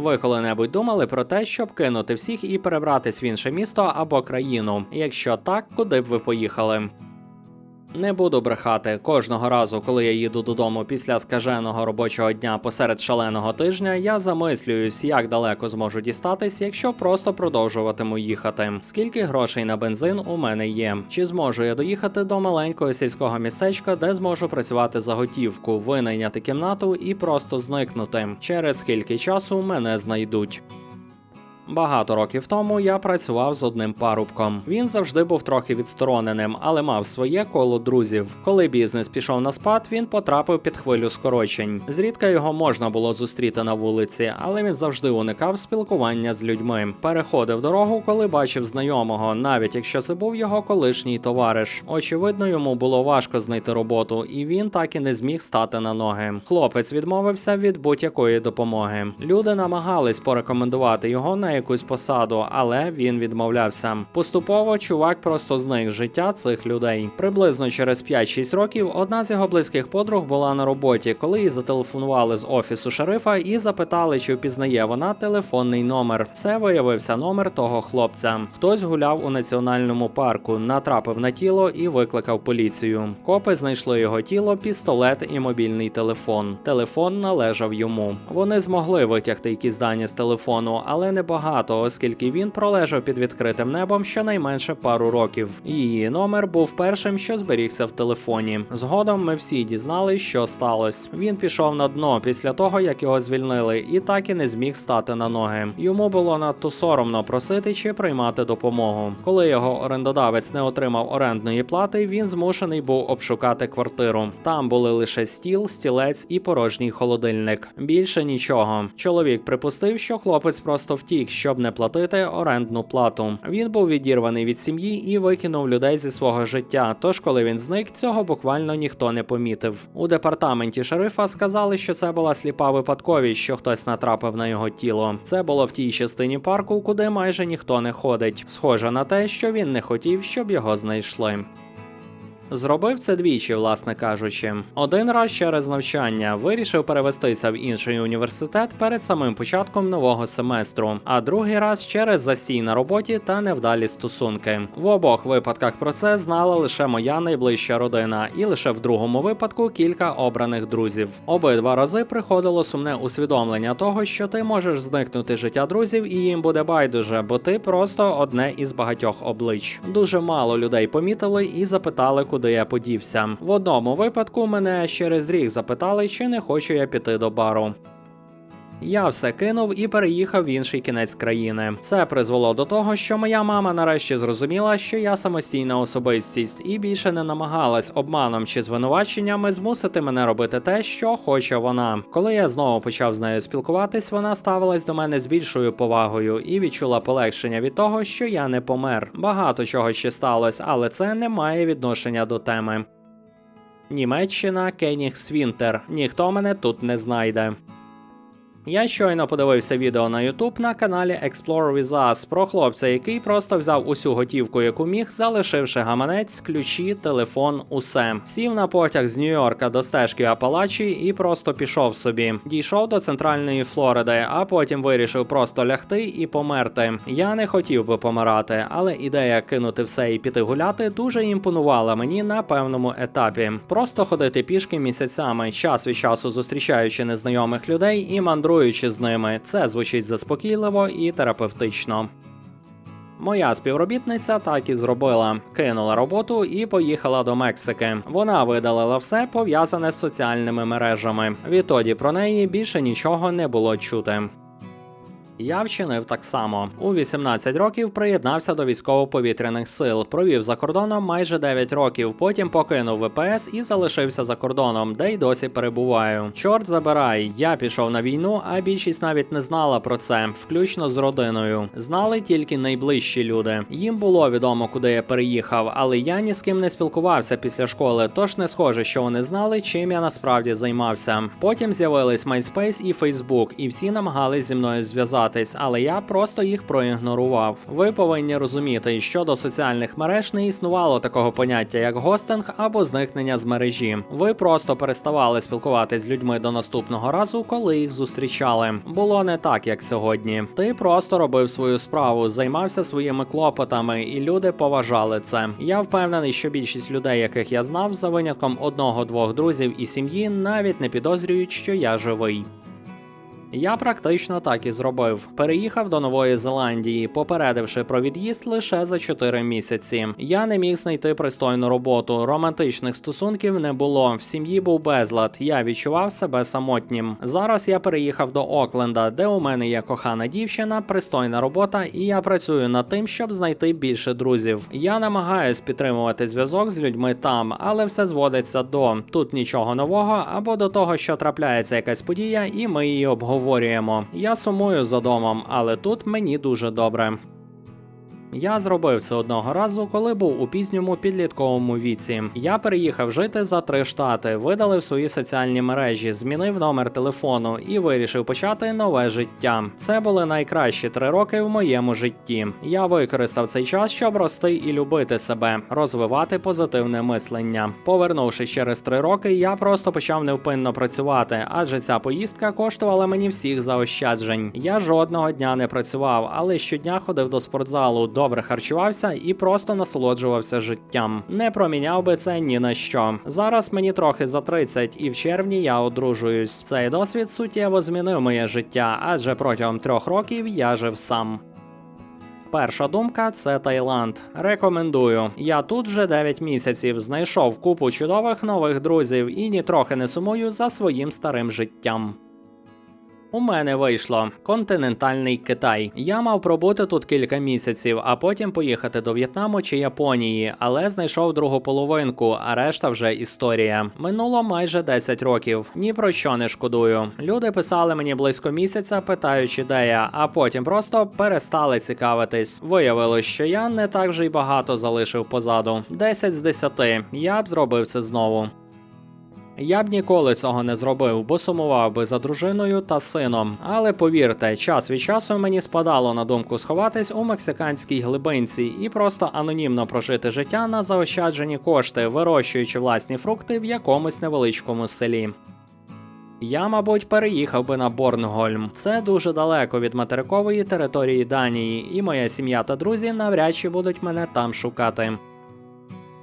Ви коли-небудь думали про те, щоб кинути всіх і перебратись в інше місто або країну? Якщо так, куди б ви поїхали? Не буду брехати. Кожного разу, коли я їду додому після скаженого робочого дня посеред шаленого тижня, я замислююсь, як далеко зможу дістатись, якщо просто продовжуватиму їхати. Скільки грошей на бензин у мене є? Чи зможу я доїхати до маленького сільського містечка, де зможу працювати за готівку, винайняти кімнату і просто зникнути? Через скільки часу мене знайдуть? Багато років тому я працював з одним парубком. Він завжди був трохи відстороненим, але мав своє коло друзів. Коли бізнес пішов на спад, він потрапив під хвилю скорочень. Зрідка його можна було зустріти на вулиці, але він завжди уникав спілкування з людьми. Переходив дорогу, коли бачив знайомого, навіть якщо це був його колишній товариш. Очевидно, йому було важко знайти роботу, і він так і не зміг стати на ноги. Хлопець відмовився від будь-якої допомоги. Люди намагались порекомендувати його на якусь посаду, але він відмовлявся. Поступово чувак просто зник з життя цих людей. Приблизно через 5-6 років одна з його близьких подруг була на роботі, коли їй зателефонували з офісу шерифа і запитали, чи впізнає вона телефонний номер. Це виявився номер того хлопця. Хтось гуляв у національному парку, натрапив на тіло і викликав поліцію. Копи знайшли його тіло, пістолет і мобільний телефон. Телефон належав йому. Вони змогли витягти якісь дані з телефону, але не багато, оскільки він пролежав під відкритим небом щонайменше пару років. Її номер був першим, що зберігся в телефоні. Згодом ми всі дізнали, що сталося. Він пішов на дно після того, як його звільнили, і так і не зміг стати на ноги. Йому було надто соромно просити чи приймати допомогу. Коли його орендодавець не отримав орендної плати, він змушений був обшукати квартиру. Там були лише стіл, стілець і порожній холодильник. Більше нічого. Чоловік припустив, що хлопець просто втік, щоб не платити орендну плату. Він був відірваний від сім'ї і викинув людей зі свого життя. Тож, коли він зник, цього буквально ніхто не помітив. У департаменті шерифа сказали, що це була сліпа випадковість, що хтось натрапив на його тіло. Це було в тій частині парку, куди майже ніхто не ходить. Схоже на те, що він не хотів, щоб його знайшли. Зробив це двічі, власне кажучи. Один раз через навчання вирішив перевестися в інший університет перед самим початком нового семестру, а другий раз через застій на роботі та невдалі стосунки. В обох випадках про це знала лише моя найближча родина, і лише в другому випадку кілька обраних друзів. Обидва рази приходило сумне усвідомлення того, що ти можеш зникнути життя друзів, і їм буде байдуже, бо ти просто одне із багатьох облич. Дуже мало людей помітили і запитали, куди я подівся. В одному випадку мене через рік запитали, чи не хочу я піти до бару. Я все кинув і переїхав в інший кінець країни. Це призвело до того, що моя мама нарешті зрозуміла, що я самостійна особистість, і більше не намагалась обманом чи звинуваченнями змусити мене робити те, що хоче вона. Коли я знову почав з нею спілкуватись, вона ставилась до мене з більшою повагою і відчула полегшення від того, що я не помер. Багато чого ще сталося, але це не має відношення до теми. Німеччина Кенігсвінтер. Ніхто мене тут не знайде. Я щойно подивився відео на YouTube на каналі Explore with Us про хлопця, який просто взяв усю готівку, яку міг, залишивши гаманець, ключі, телефон, усе. Сів на потяг з Нью-Йорка до стежки Апалачі і просто пішов собі. Дійшов до центральної Флориди, а потім вирішив просто лягти і померти. Я не хотів би помирати, але ідея кинути все і піти гуляти дуже імпонувала мені на певному етапі. Просто ходити пішки місяцями, час від часу зустрічаючи незнайомих людей і мандруючи з ними. Це звучить заспокійливо і терапевтично. Моя співробітниця так і зробила: кинула роботу і поїхала до Мексики. Вона видалила все пов'язане з соціальними мережами. Відтоді про неї більше нічого не було чути. Я вчинив так само. У 18 років приєднався до військово-повітряних сил, провів за кордоном майже 9 років. Потім покинув ВПС і залишився за кордоном, де й досі перебуваю. Чорт забирай, я пішов на війну, а більшість навіть не знала про це, включно з родиною. Знали тільки найближчі люди. Їм було відомо, куди я переїхав, але я ні з ким не спілкувався після школи, тож не схоже, що вони знали, чим я насправді займався. Потім з'явились MySpace і Facebook, і всі намагались зі мною зв'язати спілкуватись, але я просто їх проігнорував. Ви повинні розуміти, що до соціальних мереж не існувало такого поняття, як гостинг або зникнення з мережі. Ви просто переставали спілкуватись з людьми до наступного разу, коли їх зустрічали. Було не так, як сьогодні. Ти просто робив свою справу, займався своїми клопотами, і люди поважали це. Я впевнений, що більшість людей, яких я знав, за винятком одного-двох друзів і сім'ї, навіть не підозрюють, що я живий. Я практично так і зробив. Переїхав до Нової Зеландії, попередивши про від'їзд лише за 4 місяці. Я не міг знайти пристойну роботу. Романтичних стосунків не було. В сім'ї був безлад. Я відчував себе самотнім. Зараз я переїхав до Окленда, де у мене є кохана дівчина, пристойна робота, і я працюю над тим, щоб знайти більше друзів. Я намагаюсь підтримувати зв'язок з людьми там, але все зводиться до тут нічого нового або до того, що трапляється якась подія, і ми її обговорюємо. Я сумую за домом, але тут мені дуже добре. Я зробив це одного разу, коли був у пізньому підлітковому віці. Я переїхав жити за три штати, видалив свої соціальні мережі, змінив номер телефону і вирішив почати нове життя. Це були найкращі три роки в моєму житті. Я використав цей час, щоб рости і любити себе, розвивати позитивне мислення. Повернувшись через три роки, я просто почав невпинно працювати, адже ця поїздка коштувала мені всіх заощаджень. Я жодного дня не працював, але щодня ходив до спортзалу добре харчувався і просто насолоджувався життям. Не проміняв би це ні на що. Зараз мені трохи за 30, і в червні я одружуюсь. Цей досвід суттєво змінив моє життя, адже протягом трьох років я жив сам. Перша думка це Таїланд. Рекомендую. Я тут вже 9 місяців знайшов купу чудових нових друзів і нітрохи не сумую за своїм старим життям. У мене вийшло континентальний Китай. Я мав пробути тут кілька місяців, а потім поїхати до В'єтнаму чи Японії, але знайшов другу половинку, а решта вже історія. Минуло майже 10 років. Ні про що не шкодую. Люди писали мені близько місяця, питаючи, де я, а потім просто перестали цікавитись. Виявилось, що я не так вже й багато залишив позаду. 10 з 10. Я б зробив це знову. Я б ніколи цього не зробив, бо сумував би за дружиною та сином. Але повірте, час від часу мені спадало на думку сховатись у мексиканській глибинці і просто анонімно прожити життя на заощаджені кошти, вирощуючи власні фрукти в якомусь невеличкому селі. Я, мабуть, переїхав би на Борнгольм. Це дуже далеко від материкової території Данії, і моя сім'я та друзі навряд чи будуть мене там шукати.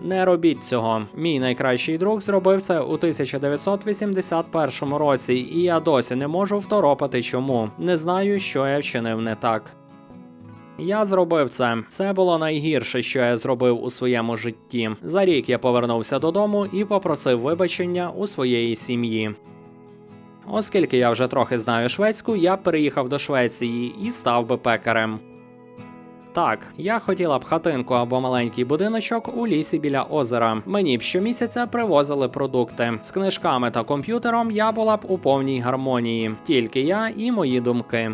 Не робіть цього. Мій найкращий друг зробив це у 1981 році, і я досі не можу второпати чому. Не знаю, що я вчинив не так. Я зробив це. Це було найгірше, що я зробив у своєму житті. За рік я повернувся додому і попросив вибачення у своєї сім'ї. Оскільки я вже трохи знаю шведську, я переїхав до Швеції і став би пекарем. Так, я хотіла б хатинку або маленький будиночок у лісі біля озера. Мені б щомісяця привозили продукти. З книжками та комп'ютером я була б у повній гармонії, тільки я і мої думки.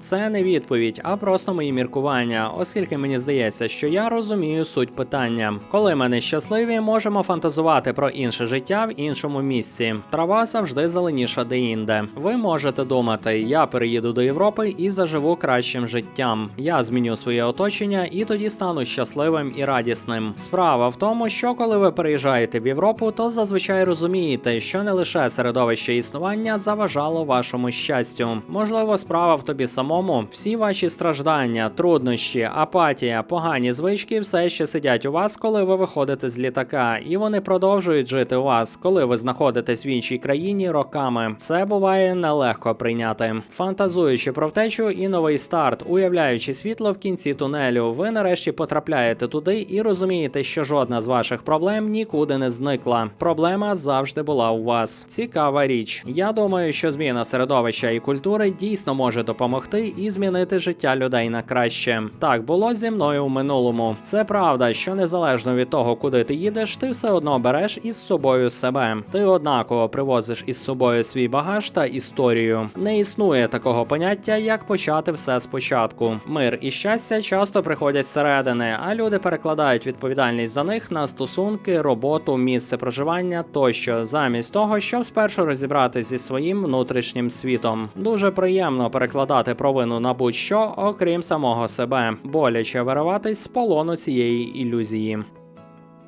Це не відповідь, а просто мої міркування, оскільки мені здається, що я розумію суть питання. Коли ми нещасливі, можемо фантазувати про інше життя в іншому місці. Трава завжди зеленіша деінде. Ви можете думати, я переїду до Європи і заживу кращим життям. Я зміню своє оточення і тоді стану щасливим і радісним. Справа в тому, що коли ви переїжджаєте в Європу, то зазвичай розумієте, що не лише середовище існування заважало вашому щастю. Можливо, справа в тобі самому. Всі ваші страждання, труднощі, апатія, погані звички все ще сидять у вас, коли ви виходите з літака, і вони продовжують жити у вас, коли ви знаходитесь в іншій країні роками. Це буває нелегко прийняти. Фантазуючи про втечу і новий старт, уявляючи світло в кінці тунелю, ви нарешті потрапляєте туди і розумієте, що жодна з ваших проблем нікуди не зникла. Проблема завжди була у вас. Цікава річ. Я думаю, що зміна середовища і культури дійсно може допомогти і змінити життя людей на краще. Так було зі мною у минулому. Це правда, що незалежно від того, куди ти їдеш, ти все одно береш із собою себе. Ти однаково привозиш із собою свій багаж та історію. Не існує такого поняття, як почати все спочатку. Мир і щастя часто приходять зсередини, а люди перекладають відповідальність за них на стосунки, роботу, місце проживання тощо, замість того, щоб спершу розібратися зі своїм внутрішнім світом. Дуже приємно перекладати провину на будь-що, окрім самого себе, боляче вириватись з полону цієї ілюзії.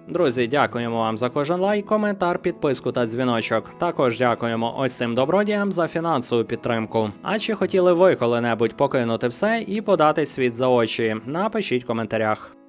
Друзі, дякуємо вам за кожен лайк, коментар, підписку та дзвіночок. Також дякуємо ось цим добродіям за фінансову підтримку. А чи хотіли ви коли-небудь покинути все і подати світ за очі? Напишіть в коментарях.